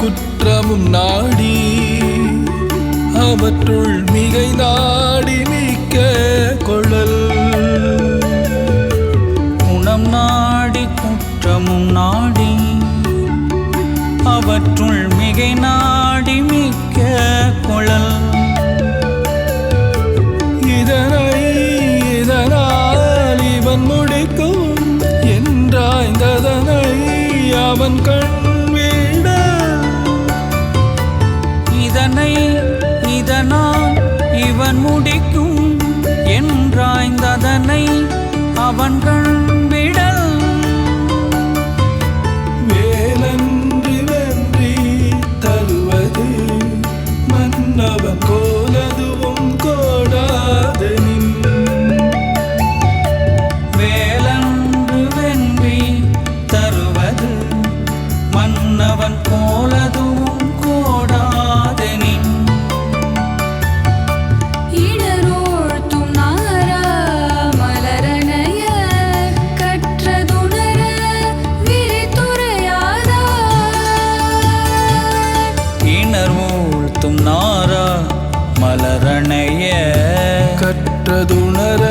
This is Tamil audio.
குற்றமும் நாடி அவற்றுள் மிகை நாடி நீக்க கொள்ளல். குணம் நாடி குற்றமும் நாடி அவற்றுள் மிகை நாடி மிக்க குழல் இதனை இதனால் இவன் முடிக்கும் என்றாய்ந்ததனை அவன் கண் இதனை இதனால் இவன் முடிக்கும் என்றாய்ந்ததனை அவன் கண்பிடல் வேலன்றி வென்றி தருவது மன்னவன் கோலதுவும் கோடாது வேலன்று வென்றி தருவது மன்னவன் போலதும் மலரணைய கற்றதுணர